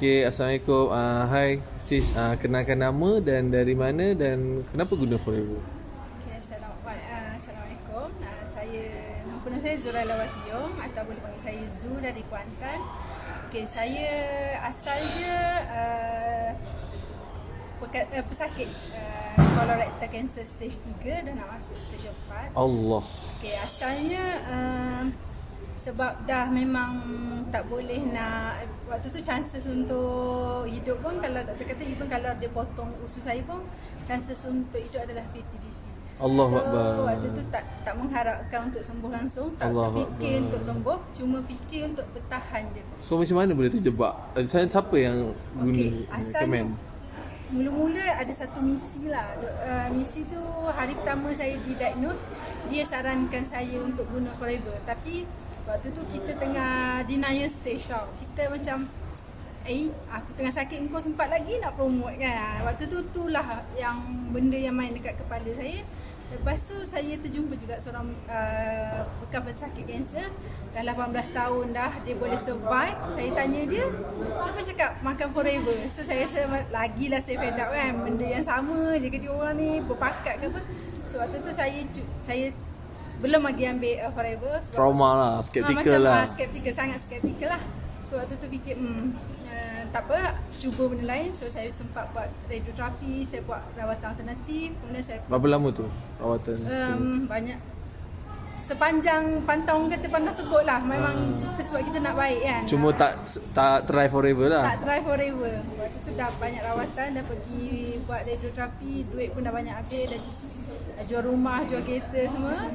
Okay, Assalamualaikum. Uh, hai, sis. Uh, kenalkan nama dan dari mana dan kenapa guna Forever? Okay, uh, Assalamualaikum. Uh, saya nama penuh saya Zura Lawatium atau boleh panggil saya Zu dari Kuantan. Okay, saya asalnya uh, peka, uh, pesakit uh, colorectal cancer stage 3 dan nak masuk stage 4. Allah. Okay, asalnya uh, sebab dah memang tak boleh nak waktu tu chances untuk hidup pun kalau doktor kata even kalau dia potong usus saya pun chances untuk hidup adalah 50-50. Allahu so, Akbar. waktu tu tak tak mengharapkan untuk sembuh langsung, tak, tak Allahu fikir Akbar. untuk sembuh, cuma fikir untuk bertahan je. So macam mana boleh terjebak? Uh, saya siapa yang guna Okey, asal recommend? Mula-mula ada satu misi lah. Uh, misi tu hari pertama saya didiagnose, dia sarankan saya untuk guna forever. Tapi waktu tu kita tengah denial stage tau. Kita macam eh aku tengah sakit kau sempat lagi nak promote kan. Waktu tu itulah yang benda yang main dekat kepala saya. Lepas tu saya terjumpa juga seorang uh, bekas pesakit kanser Dah 18 tahun dah dia boleh survive Saya tanya dia Dia pun cakap makan forever So saya rasa lagilah saya fed up kan Benda yang sama je ke dia orang ni Berpakat ke apa So waktu tu saya saya belum lagi ambil uh, forever sebab Trauma lah, Ah, skeptical macam, lah. ah, skeptical, sangat skeptical lah. So waktu tu fikir, hmm, uh, tak apa, cuba benda lain. So saya sempat buat radioterapi, saya buat rawatan alternatif. Kemudian saya Berapa lama tu rawatan tu? um, banyak sepanjang pantauan kata pantang sebut lah. Memang kita sebab kita nak baik kan. Ah. Cuma tak tak try forever tak lah. try forever. Waktu tu dah banyak rawatan, dah pergi buat radioterapi, duit pun dah banyak habis, dah just, jual rumah, jual kereta semua.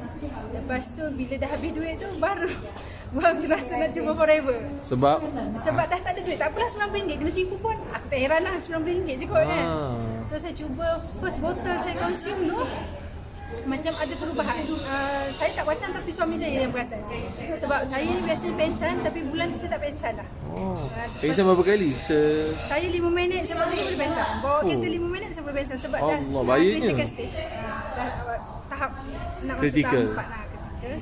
Lepas tu bila dah habis duit tu baru baru rasa nak cuba forever. Sebab Sebab dah tak ada duit, tak apalah RM90 kena tipu pun. Aku tak heran lah RM90 je kot kan. Ah. So saya cuba first bottle saya consume tu macam ada perubahan. Uh, saya tak perasan tapi suami saya yang perasan. Sebab saya ni biasa pensan tapi bulan tu saya tak pensan dah. oh, Ah, pengsan berapa kali? Se Saya 5 minit sebab tadi boleh pensan. Bawa Oh. kereta 5 minit saya boleh pensan sebab dah Allah, dah bahayanya. critical stage. Ah, Dah uh, tahap nak masuk tahap 4 lah critical.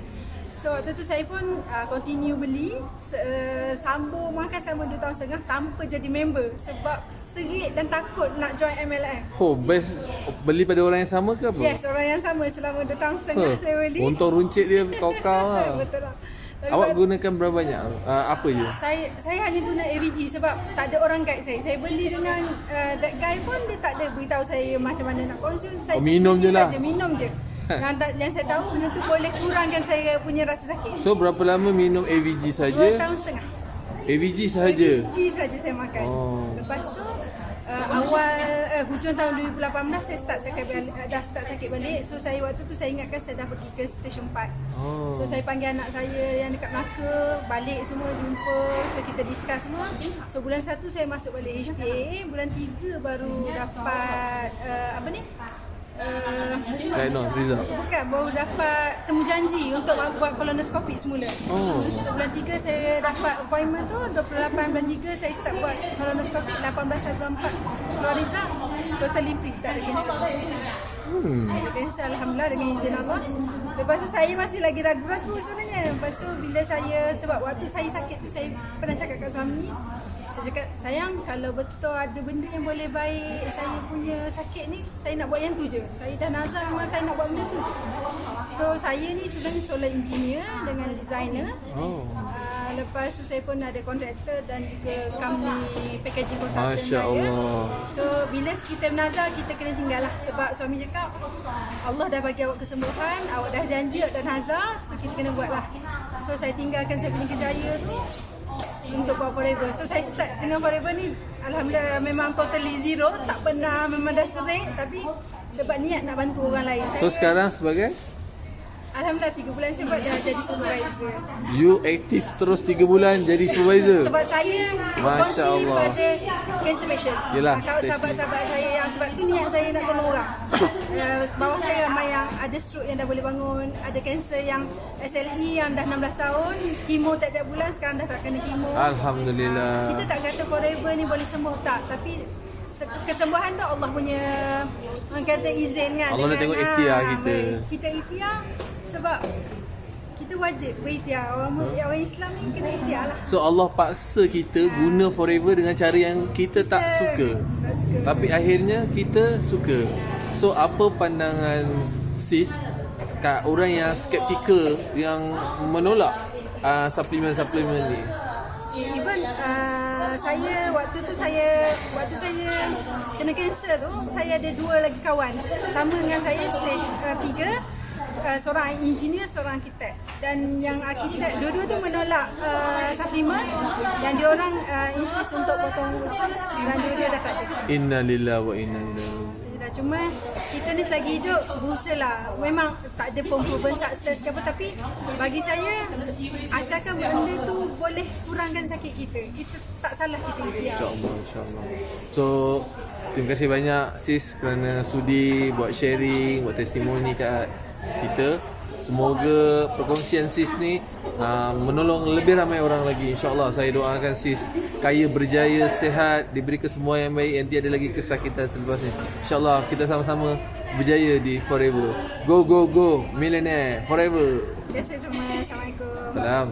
So waktu tu saya pun uh, continue beli uh, Sambung makan selama 2 tahun setengah tanpa jadi member Sebab serit dan takut nak join MLM Oh, best beli pada orang yang sama ke apa? Yes, orang yang sama selama 2 tahun setengah Huh, saya beli Untung runcit dia kau-kau lah. Betul lah Tapi Awak gunakan berapa banyak? Uh, apa je? saya saya hanya guna AVG sebab tak ada orang guide saya. Saya beli dengan uh, that guy pun dia tak ada beritahu saya macam mana nak consume. Saya Oh, minum je lah. saja, minum je. yang, tak, yang saya tahu benda tu boleh kurangkan saya punya rasa sakit. So berapa lama minum AVG Dua saja? tahun setengah. AVG sahaja. AVG saja saya makan. Oh. Lepas tu uh, awal uh, hujung tahun 2018 saya start sakit balik, uh, dah start sakit balik. So saya waktu tu saya ingatkan saya dah pergi ke station 4. Oh. So saya panggil anak saya yang dekat Melaka Balik semua jumpa So kita discuss semua So bulan 1 saya masuk balik HTA Bulan 3 baru dapat uh, Apa ni? Uh, Diagnose, result. bukan, baru dapat temu janji untuk buat colonoscopy semula Oh. So bulan 3 saya dapat appointment tu 28 bulan 3 saya start buat colonoscopy 18 bulan 4 Keluar result Totally free, tak ada cancer Hmm. kanser Alhamdulillah dengan izin Allah. Lepas tu saya masih lagi ragu-ragu sebenarnya. Lepas tu bila saya Sebab waktu saya sakit tu Saya pernah cakap kat suami. Saya cakap Sayang kalau betul ada benda yang boleh baik Saya punya sakit ni Saya nak buat yang tu je. Saya dah nazar memang saya nak buat benda tu je. So saya ni sebenarnya solar engineer Dengan designer. Oh. Uh, lepas tu saya pun ada kontraktor dan juga company packaging consultant Masya saya. Allah. So bila kita menazar kita kena tinggal lah sebab suami cakap Allah dah bagi awak kesembuhan, awak dah janji, awak dah nazar, so kita kena buat lah. So saya tinggalkan saya punya kerjaya tu untuk buat forever. So saya start dengan forever ni Alhamdulillah memang totally zero, tak pernah memang dah sering tapi sebab niat nak bantu orang lain. So sekarang sebagai Alhamdulillah 3 bulan saya buat dah jadi supervisor. you aktif terus 3 bulan jadi supervisor. Sebab saya Masya berkongsi Allah. pada patient. Yelah, Kalau sahabat-sahabat saya yang sebab itu niat saya nak tolong orang. uh, bawah saya ramai yang ada stroke yang dah boleh bangun, ada kanser yang SLE yang dah 16 tahun, kemo tiap-tiap bulan sekarang dah tak kena kemo. Alhamdulillah. Uh, kita tak kata forever ni boleh sembuh tak, tapi se- kesembuhan tu Allah punya orang kata izin kan Allah nak tengok ikhtiar ah, kita. kita ikhtiar sebab kita wajib berikhtiar. Orang orang Islam ni kena ikhtiar lah. So Allah paksa kita guna forever dengan cara yang kita tak Kita suka. Tak suka. Tapi akhirnya kita suka. So apa pandangan sis kat orang yang skeptikal yang menolak uh, suplemen-suplemen ni? Even uh, saya waktu tu saya waktu saya kena kanser tu saya ada dua lagi kawan sama dengan saya stage uh, tiga uh, seorang engineer seorang arkitek. Dan yang arkitek dua-dua tu menolak uh, suplemen dan dia orang uh, insist untuk potong usus. Dan dua-dua dah tak ada. Inna lillahi wa inna ilaihi Dah cuma kita ni selagi hidup berusaha lah. Memang tak ada pun sukses ke apa tapi bagi saya asalkan benda tu boleh kurangkan sakit kita. Kita tak salah kita. InsyaAllah, insyaAllah. So, terima kasih banyak sis kerana sudi buat sharing, buat testimoni kat kita. Semoga perkongsian sis ni uh, menolong lebih ramai orang lagi. InsyaAllah saya doakan sis kaya berjaya, sehat, diberi kesemua yang baik yang tiada lagi kesakitan selepas ni. InsyaAllah kita sama-sama berjaya di Forever. Go, go, go. Millionaire. Forever. Biasa semua. Assalamualaikum. Salam.